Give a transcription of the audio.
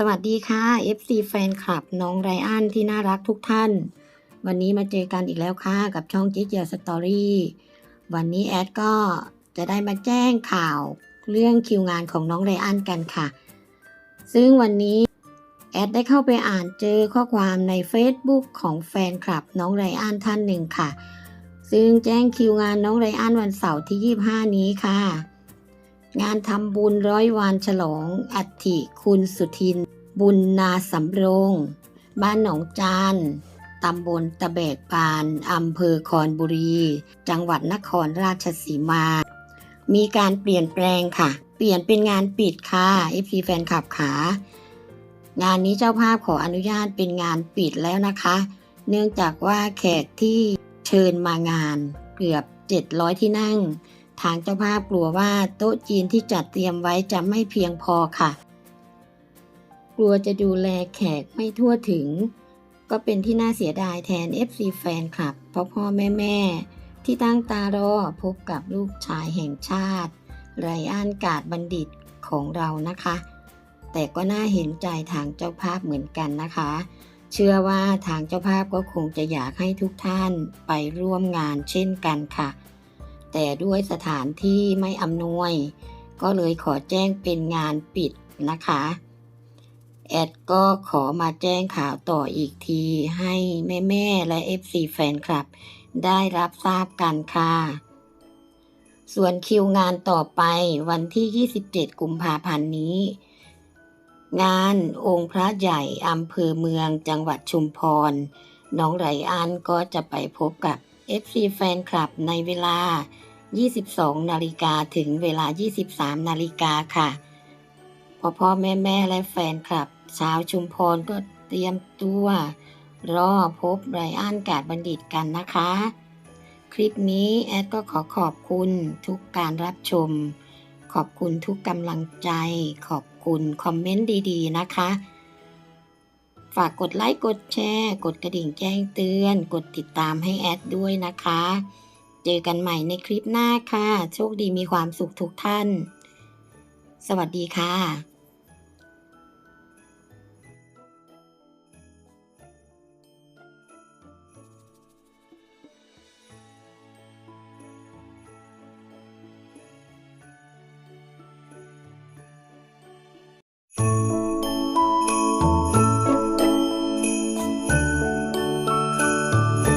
สวัสดีค่ะ FC แฟนคลับน้องไรอันที่น่ารักทุกท่าน วันนี้มาเจอกันอีกแล้วค่ะ กับช่องจิ๊กเจียสตอรี่วันนี้แอดก็จะได้มาแจ้งข่าวเรื่องคิวงานของน้องไรอันกันค่ะ ซึ่งวันนี้แอดได้เข้าไปอ่านเจอข้อความใน Facebook ของแฟนคลับน้องไรอันท่านหนึ่งค่ะ ซึ่งแจ้งคิวงานน้องไรอันวันเสาร์ที่ 25 นี้ค่ะ งานทำบุญร้อยวันฉลองอัฐิคุณสุทิน บุญนาสำโรง บ้านหนองจานตำบลตะแบกปานอำเภอคอนบุรี จังหวัดนครราชสีมา มีการเปลี่ยนแปลงค่ะ เปลี่ยนเป็นงานปิดค่ะ FC แฟนคลับขางานนี้เจ้าภาพขออนุญาตเป็นงานปิดแล้วนะคะ เนื่องจากว่าแขกที่เชิญมางานเกือบ 700 ที่นั่ง ทางเจ้าภาพกลัวว่าโต๊ะจีนที่จัดเตรียมไว้จะไม่เพียงพอค่ะ กลัวจะดูแลแขกไม่ทั่วถึง ก็เป็นที่น่าเสียดายแทน FC แฟนคลับพ่อพ่อแม่แม่ที่ตั้งตารอพบกับลูกชายแห่งชาติ ไรอันกาดบัณฑิตของเรานะคะ แต่ก็น่าเห็นใจทางเจ้าภาพเหมือนกันนะคะ เชื่อว่าทางเจ้าภาพก็คงจะอยากให้ทุกท่านไปร่วมงานเช่นกันค่ะ แต่ด้วยสถานที่ไม่อำนวย ก็เลยขอแจ้งเป็นงานปิดนะคะ แอดก็ขอมาแจ้งข่าวต่ออีกที ให้แม่ๆและ FC แฟนคลับ ได้รับทราบกันค่ะส่วนคิวงานต่อไปวันที่ 27 กุมภาพันธ์นี้ งานองค์พระใหญ่อำเภอเมืองจังหวัดชุมพร น้องไรอันก็จะไปพบกับ FC แฟนคลับในเวลา 22 นาฬิกาถึงเวลา 23 นาฬิกาค่ะพ่อพ่อแม่แม่และแฟนคลับ ชาวชุมพรก็เตรียมตัว รอพบไรอันกาดบัณฑิตกันนะคะ คลิปนี้แอดก็ขอขอบคุณทุกการรับชม ขอบคุณทุกกำลังใจ ขอบคุณคอมเมนต์ดีๆนะคะ ฝากกดไลค์ กดแชร์ กดกระดิ่งแจ้งเตือน กดติดตามให้แอดด้วยนะคะ เจอกันใหม่ในคลิปหน้าค่ะ โชคดีมีความสุขทุกท่าน สวัสดีค่ะ